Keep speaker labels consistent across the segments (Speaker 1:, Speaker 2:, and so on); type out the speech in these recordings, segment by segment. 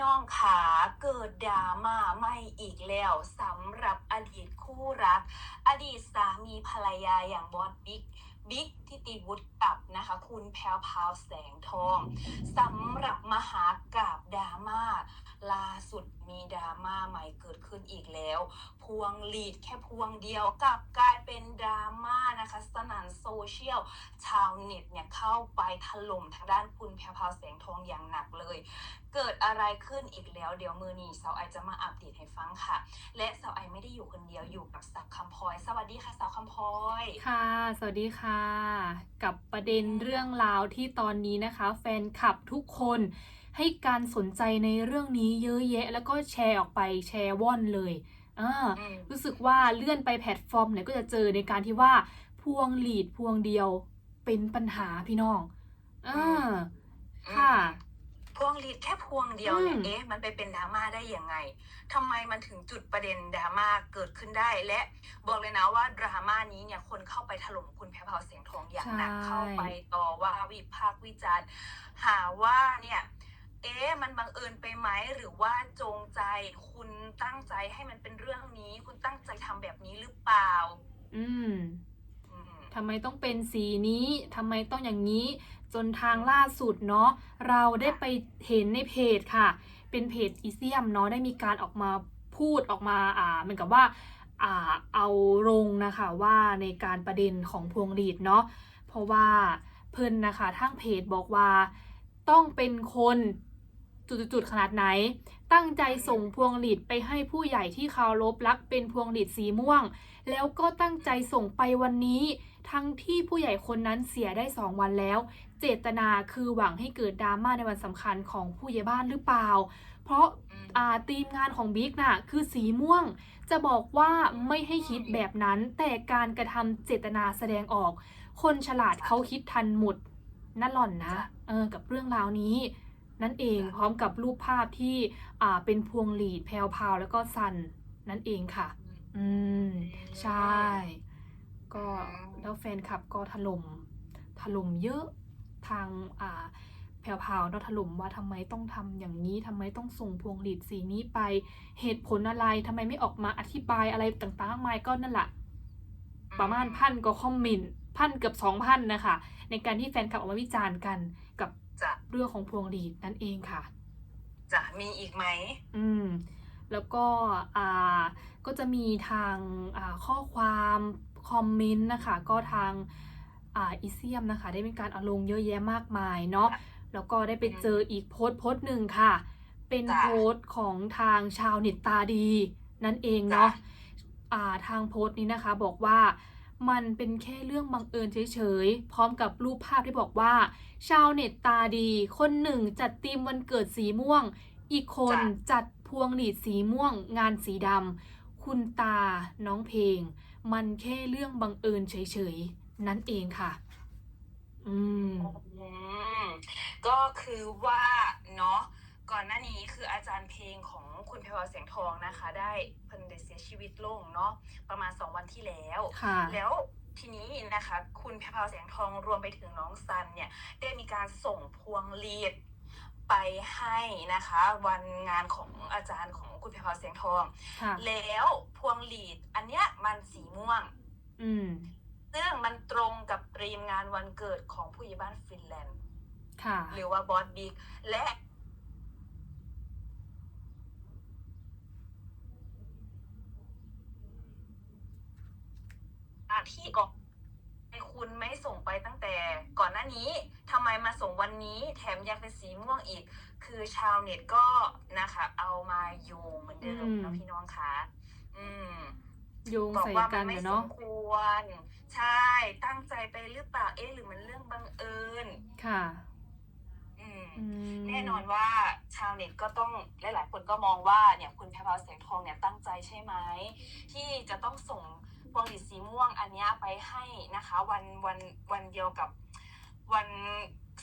Speaker 1: น้องขาเกิดดราม่าไม่อีกแล้วสำหรับอดีตคู่รัก อดีตสามีภรรยาอย่างบอสบิ๊กบิ๊กทิติวุฒิกับนะคะ คุณแพลวพาวแสงทองสำหรับมหากราบดราม่าล่าสุด มีดราม่าใหม่เกิดขึ้นอีกแล้ว พวงลีดแค่พวงเดียวกลับกลายเป็นดราม่านะคะสนั่นโซเชียลชาวเน็ตเนี่ยเข้าไปถล่มทางด้านคุณแพรวพราวแสงทองอย่างหนักเลย เกิดอะไรขึ้นอีกแล้วเดี๋ยวมือนี้สาวไอจะมาอัปเดตให้ฟังค่ะ และสาวไอไม่ได้อยู่คนเดียวอยู่กับสาวคำพลอย สวัสดีค่ะสาวคำพลอย
Speaker 2: ค่ะ สวัสดีค่ะ กับประเด็นเรื่องราวที่ตอนนี้นะคะ แฟนคลับทุกคน ให้การสนใจในเรื่องนี้เยอะแยะ แล้วก็แชร์ออกไปแชร์ว่อนเลยอ่า
Speaker 1: อืม
Speaker 2: รู้สึกว่าเลื่อนไปแพลตฟอร์มไหนก็จะเจอในการที่ว่าพวงหลีดพวงเดียวเป็นปัญหาพี่น้องอ่าค่ะ
Speaker 1: พวงลีดแค่พวงเดียวเนี่ย
Speaker 2: อืม
Speaker 1: เอ๊ะมันไปเป็นดราม่าได้ยังไงทำไมมันถึงจุดประเด็นดราม่าเกิดขึ้นได้ และบอกเลยนะว่าดราม่านี้เนี่ยคนเข้าไปถล่มคุณแพรวพราวเสียงทองอย่างหนัก
Speaker 2: ใช่
Speaker 1: เข้าไปต่อว่าวิพากษ์วิจารณ์ หาว่าเนี่ย เอ๊ะมันบังเอิญไปไหมหรือว่าจงใจ คุณตั้งใจให้มันเป็นเรื่องนี้ คุณตั้งใจทำแบบนี้หรือเปล่า
Speaker 2: อืม
Speaker 1: อืม
Speaker 2: ทำไมต้องเป็นสีนี้ทำไมต้องอย่างนี้ จนทางล่าสุดเนาะเราได้ไปเห็นในเพจค่ะ เป็นเพจอีเซียมเนาะได้มีการออกมาพูดออกมาอ่าเหมือนกับว่าอ่าเอาลงนะคะว่าในการประเด็นของพวงหลีดเนาะเพราะว่าเพิ่นนะคะทางเพจบอกว่าต้องเป็นคน จุดๆๆขนาดไหน ตั้งใจส่งพวงหลีดไปให้ผู้ใหญ่ที่เคารพรักเป็นพวงหลีดสีม่วง แล้วก็ตั้งใจส่งไปวันนี้ ทั้งที่ผู้ใหญ่คนนั้นเสียได้สองวันแล้ว เจตนาคือหวังให้เกิดดราม่าในวันสำคัญของผู้ใหญ่บ้านหรือเปล่า เพราะ
Speaker 1: อืม
Speaker 2: อ่าทีมงานของบิ๊กน่ะคือสีม่วง จะบอกว่าไม่ให้คิดแบบนั้น แต่การกระทำเจตนาแสดงออก คนฉลาดเขาคิดทันหมดนั่นหล่อนนะ เออกับเรื่องราวนี้ นั่นเองพร้อมกับรูปภาพที่อ่าเป็นพวงหลีดแพรวพราวแล้วก็ซันนั่นเองค่ะ อืม ใช่ ก็แล้วแฟนคลับก็ถล่มถล่มเยอะทางอ่าแพรวพราวเนาะถล่มว่าทำไมต้องทำอย่างนี้ทำไมต้องส่งพวงหลีดสีนี้ไปเหตุผลอะไรทำไมไม่ออกมาอธิบายอะไรต่างๆมากมายก็นั่นแหละประมาณพันก็คอมเมนต์พันเกือบสองพันนะคะ ในการที่แฟนคลับออกมาวิจารณ์กันกับ
Speaker 1: จะ
Speaker 2: เรื่องของพวงหลีดนั่นเองค่ะ
Speaker 1: จะมีอีกไหม
Speaker 2: อืม แล้วก็อ่าก็จะมีทางอ่าข้อความคอมเมนต์นะคะ ก็ทางอ่าอีเซียมนะคะ ได้มีการเอาลงเยอะแยะมากมายเนาะแล้วก็ได้ไปเจออีกโพสต์โพสต์หนึ่งค่ะ เป็น
Speaker 1: จ้ะ
Speaker 2: โพสต์ของทางชาวเน็ตตาดี นั่นเองเนาะ
Speaker 1: จ้ะ
Speaker 2: อ่าทางโพสต์นี้นะคะบอกว่า มันเป็นแค่เรื่องบังเอิญเฉยๆ พร้อมกับรูปภาพที่บอกว่า ชาวเน็ตตาดี คนหนึ่งจัดธีมวันเกิดสีม่วง อีกคน
Speaker 1: จ้ะ
Speaker 2: จัดพวงหลีดสีม่วง งานสีดำคุณตาน้องเพลง มันแค่เรื่องบังเอิญเฉยๆ นั่นเองค่ะ อืม
Speaker 1: อืมก็คือว่าเนาะ ก่อนหน้านี้คืออาจารย์เพลงของคุณเพรวาเสียงทองนะคะ ได้เพิ่นได้เสียชีวิตลงเนาะประมาณสองวันที่แล้ว
Speaker 2: ค่ะ
Speaker 1: แล้วทีนี้นะคะ คุณแพรวาแสงทองรวมไปถึงน้องซันเนี่ย ได้มีการส่งพวงลีดไปให้นะคะ วันงานของอาจารย์ของคุณแพรวาแสงทอง
Speaker 2: ค่ะ
Speaker 1: แล้วพวงลีดอันเนี้ยมันสีม่วง
Speaker 2: อืม
Speaker 1: ซึ่งมันตรงกับตรีมงานวันเกิดของผู้ใหญ่บ้านฟินแลนด์
Speaker 2: ค่ะ
Speaker 1: หรือว่าบอสบิ๊กและ ที่ออกให้คุณไม่ส่งไปตั้งแต่ก่อนหน้านี้ทำไมมาส่งวันนี้ แถมยังเป็นสีม่วงอีก คือชาวเน็ตก็นะคะ เอามาโยงเหมือนเดิม
Speaker 2: อืม
Speaker 1: นะพี่น้องคะอืม
Speaker 2: โยง
Speaker 1: บอก
Speaker 2: ใส่
Speaker 1: ว่า
Speaker 2: กั
Speaker 1: มันนไม่
Speaker 2: อยู่
Speaker 1: ส
Speaker 2: เนาะ
Speaker 1: มควร ใช่ ตั้งใจไปหรือเปล่าเอ๊ะหรือมันเรื่องบังเอิญ
Speaker 2: ค่ะ
Speaker 1: อืม
Speaker 2: อืม
Speaker 1: แน่นอนว่าชาวเน็ตก็ต้องหลายๆคนก็มองว่าเนี่ยคุณแพรวพราวแสงทองเนี่ยตั้งใจใช่ไหมที่จะต้องส่ง พวงหลีดสีม่วงอันเนี้ยไปให้นะคะวันวันวันเดียวกับวัน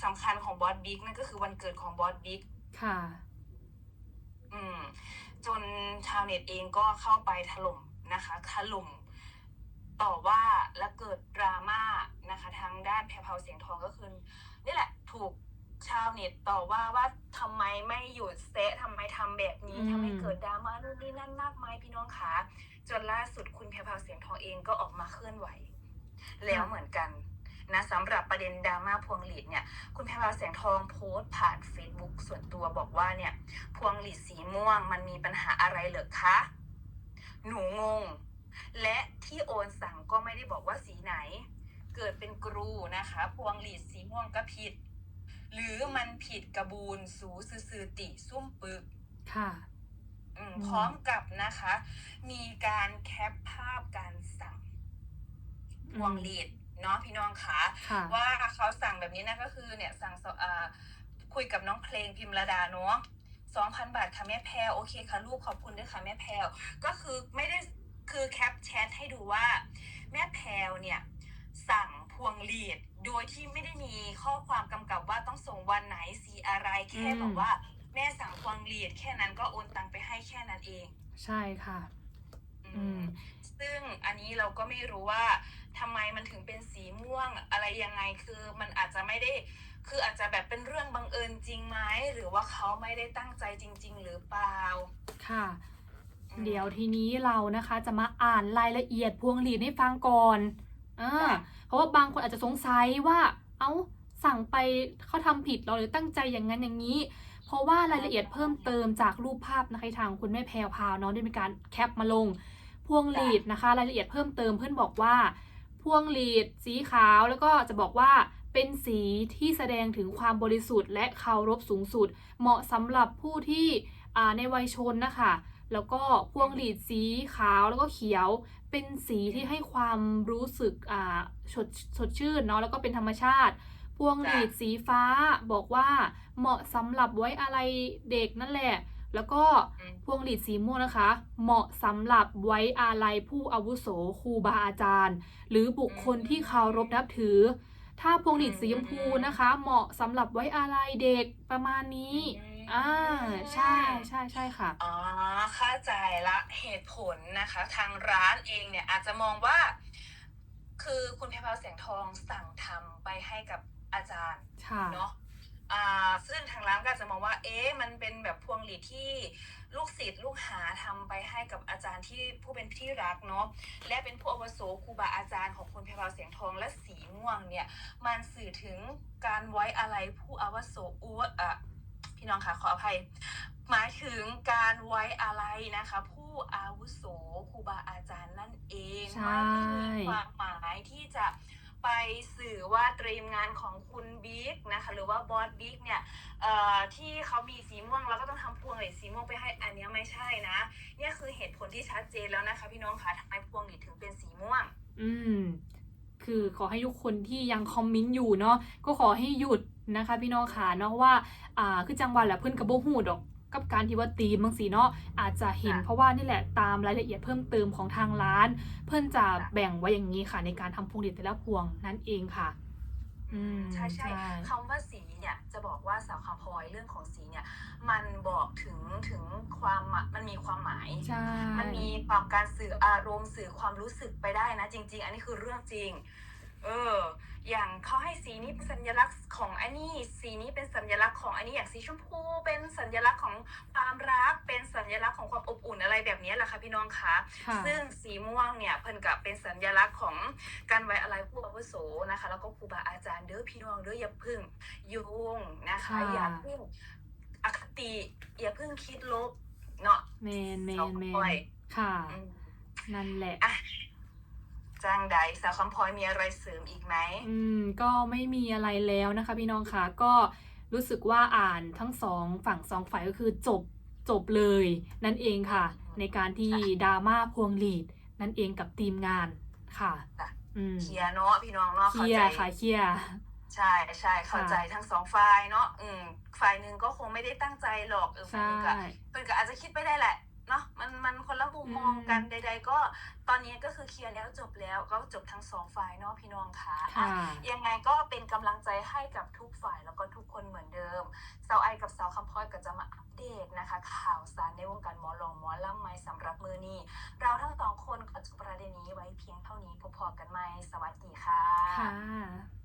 Speaker 1: สำคัญของบอสบิ๊กนั่นก็คือวันเกิดของบอสบิ๊ก
Speaker 2: ค่ะ
Speaker 1: อืม จนชาวเน็ตเองก็เข้าไปถล่มนะคะถล่มต่อว่าและเกิดดราม่านะคะ ทางด้านแพรวพราวเสียงทองก็คือนี่แหละ ถูกชาวเน็ตต่อว่าว่าทำไมไม่หยุดเซะทำไมดดราม่านู่นนี่นั่นมากมายพี่น้องคะ จนล่าสุดคุณแพรวพราวเสียงทองเองก็ออกมาเคลื่อนไหว แล้วเหมือนกันนะสำหรับประเด็นดราม่าพวงหลีดเนี่ยคุณแพรวพราวเสียงทองโพสต์ผ่าน Facebook ส่วนตัวบอกว่าเนี่ยพวงหลีดสีม่วงมันมีปัญหาอะไรเหรอคะ หนูงง และที่โอนสั่งก็ไม่ได้บอกว่าสีไหน เกิดเป็นกรูนะคะ พวงหลีดสีม่วงก็ผิด หรือมันผิดกระบูนสูซือๆติ ซุ่มปึก
Speaker 2: ค่ะ
Speaker 1: อืม
Speaker 2: อืม
Speaker 1: พร้อมกับนะคะ มีการแคปภาพการสั่งพวงหลีดเนาะพี่น้องคะ
Speaker 2: ค่ะ
Speaker 1: ว่าเขาสั่งแบบนี้นะก็คือเนี่ยสั่งสอ่าคุยกับน้องเพลงพิมระดาเนาะสองพันบาทค่ะแม่แพรวโอเคค่ะลูกขอบคุณด้วยค่ะแม่แพรวก็คือไม่ได้คือแคปแชทให้ดูว่า แม่แพรวเนี่ย สั่งพวงหลีดโดยที่ไม่ได้มีข้อความกำกับว่าต้องส่งวันไหนสีอะไรแค่
Speaker 2: อืม
Speaker 1: บอกว่า แม่สั่งพวงหลีดแค่นั้นก็โอนตังไปให้แค่นั้นเอง
Speaker 2: ใช่ค่ะ
Speaker 1: อื
Speaker 2: อื
Speaker 1: ม
Speaker 2: ม
Speaker 1: ซึ่งอันนี้เราก็ไม่รู้ว่าทำไมมันถึงเป็นสีม่วงอะไรยังไงคือมันอาจจะไม่ได้ คืออาจจะแบบเป็นเรื่องบังเอิญจริงไหมหรือว่าเขาไม่ได้ตั้งใจจริง ๆ หรือเปล่า
Speaker 2: ค่ะ
Speaker 1: อืม
Speaker 2: เดี๋ยวทีนี้เรานะคะจะมาอ่านรายละเอียดพวงหลีดให้ฟังก่อนอ่า
Speaker 1: ค่ะ
Speaker 2: เพราะว่าบางคนอาจจะสงสัยว่า เอ้าสั่งไปเขาทำผิดเหราหรือตั้งใจอย่างนั้นอย่างนี้เพ ราะว่ารายละเอียดเพิ่มเติมจากรูปภาพนะคะทางคุณแม่แพรวพาวเนาะได้มีการแคปมาลง พวงหลีดนะคะ รายละเอียดเพิ่มเติมเพื่อนบอกว่า พวงหลีดสีขาวแล้วก็จะบอกว่าเป็นสีที่แสดงถึงความบริสุทธิ์และเคารพสูงสุด เหมาะสำหรับผู้ที่ในวัยชนนะคะ แล้วก็พวงหลีดสีขาวแล้วก็เขียว เป็นสีที่ให้ความรู้สึกสดสดชื่นเนาะแล้วก็เป็นธรรมชาติ พวงหลีดสีฟ้าบอกว่าเหมาะสำหรับไว้อะไรเด็กนั่นแหละ แล้วก็
Speaker 1: อืม
Speaker 2: พวงหลีดสีม่วงนะคะ เหมาะสำหรับไว้อาลัยผู้อาวุโสครูบาอาจารย์ หรือบุคคลที่เคารพนับถือ ถ้าพวงหลีดสีชมพูนะคะ เหมาะสำหรับไว้อาลัยเด็กประมาณนี้อ่าใช่ใช่ใช่ค่ะ
Speaker 1: อ๋อเข้าใจละเหตุผลนะคะ ทางร้านเองเนี่ยอาจจะมองว่า คือคุณแพรวพราวเสียงทองสั่งทำไปให้กับ อาจารย์
Speaker 2: ค่ะ
Speaker 1: เนาะอ่าซึ่งทางร้านก็อาจจะมองว่า เอ๊ะมันเป็นแบบพวงหลีดที่ลูกศิษย์ลูกหาทำไปให้กับอาจารย์ที่ผู้เป็นที่รักเนาะและเป็นผู้อาวุโสครูบาอาจารย์ของคุณเพรวพราวเสียงทองและสีม่วงเนี่ย มันสื่อถึงการไว้อะไรผู้อาวุโสอุวอะพี่น้องค่ะขออภัย หมายถึงการไว้อะไรนะคะ ผู้อาวุโสครูบาอาจารย์นั่นเอง
Speaker 2: ใช่
Speaker 1: ไม่ได้มีความหมายที่จะ ไปสื่อว่าเตรียมงานของคุณบิ๊กนะคะ หรือว่าบอสบิ๊กเนี่ยเอ่อที่เขามีสีม่วงแล้วก็ต้องทำพวงหลีดสีม่วงไปให้อันนี้ไม่ใช่นะเนี่ยคือเหตุผลที่ชัดเจนแล้วนะคะ พี่น้องคะทำไมพวงหลีดถึงเป็นสีม่วง
Speaker 2: อืม คือขอให้ทุกคนที่ยังคอมเมนต์อยู่เนาะก็ขอให้หยุดนะคะ พี่น้องค่ะเนาะว่า อ่าคือจังหวะแหละเพื่อนกับโบหูดอก กับการที่ว่าตีมบางสีเนาะอาจจะเห็น
Speaker 1: ค่ะ
Speaker 2: เพราะว่านี่แหละตามรายละเอียดเพิ่มเติมของทางร้าน เพื่อนจะ
Speaker 1: ค่ะ
Speaker 2: แบ่งไว้อย่างนี้ค่ะ ในการทำพวงหลีดแต่ละพวงนั่นเองค่ะอืม
Speaker 1: ใช่ใช่
Speaker 2: ใช่
Speaker 1: คำว่าสีเนี่ยจะบอกว่าสาวคำพลอยเรื่องของสีเนี่ยมันบอกถึงถึงความหมายมันมีความหมาย
Speaker 2: ใช่
Speaker 1: มันมีความการสื่ออารมณ์สื่อความรู้สึกไปได้นะ จริง ๆ อันนี้คือเรื่องจริง เออ อย่างเขาให้สีนี้เป็นสัญลักษณ์ของ สัญลักษณ์ของความรัก เป็นสัญลักษณ์ของความอบอุ่นอะไรแบบนี้แหละค่ะพี่น้องคะ
Speaker 2: ค่ะ
Speaker 1: ซึ่งสีม่วงเนี่ยเพิ่นกับเป็นสัญลักษณ์ของการไว้อะไรผู้อาวุโสนะคะ แล้วก็ครูบาอาจารย์เด้อพี่น้องเด้ออย่าพึ่งยุ่งนะคะ
Speaker 2: ค่ะ
Speaker 1: อย่าพึ่งอคติอย่าพึ่งคิดลบเนาะ
Speaker 2: แมนแม
Speaker 1: สาวน
Speaker 2: แม
Speaker 1: คำพลอย
Speaker 2: นค่ะ
Speaker 1: อืม
Speaker 2: นั่นแหละ
Speaker 1: อะจ้างใดสาวคำพลอยมีอะไรเสริมอีกไหม
Speaker 2: อืม ก็ไม่มีอะไรแล้วนะคะ พี่น้องคะก็ รู้สึกว่าอ่านทั้งสองฝั่งสองฝ่ายก็คือจบจบเลย นั่นเองค่ะ ในการที่ดราม่าพวงหลีด นั่นเองกับทีมงานค่ะ
Speaker 1: จ้ะ
Speaker 2: อืม
Speaker 1: เคลียร์เนาะพี่น้องเนาะ
Speaker 2: เค
Speaker 1: เข้า
Speaker 2: ลีย
Speaker 1: ใจ
Speaker 2: ร์ค่ะเคลียร์
Speaker 1: ใช่ใช่เข้าใจทั้งสองฝ่ายเนาะอืมฝ่ายหนึ่งก็คงไม่ได้ตั้งใจหรอกเออฝ่าย
Speaker 2: ใช่
Speaker 1: หนึ่งก็เพื่อนก็อาจจะคิดไปได้แหละ เนาะมันมันคนละมุมมองกัน
Speaker 2: อืม
Speaker 1: ใด ๆ ก็ตอนนี้ก็คือเคลียร์แล้วจบแล้วก็จบทั้งสองฝ่ายเนาะพี่น้องค่ะ
Speaker 2: ค่ะ
Speaker 1: อะ ยังไงก็เป็นกำลังใจให้กับทุกฝ่ายแล้วก็ทุกคนเหมือนเดิมสาวไอกับสาวคำพลอยก็จะมาอัปเดตนะคะ ข่าวสารในวงการหมอลองหมอล่ำไม้สำหรับมือนี้ เราทั้งสองคนก็จบประเด็นนี้ไว้เพียงเท่านี้พบๆกันไหมสวัสดีค่ะ
Speaker 2: ค่ะ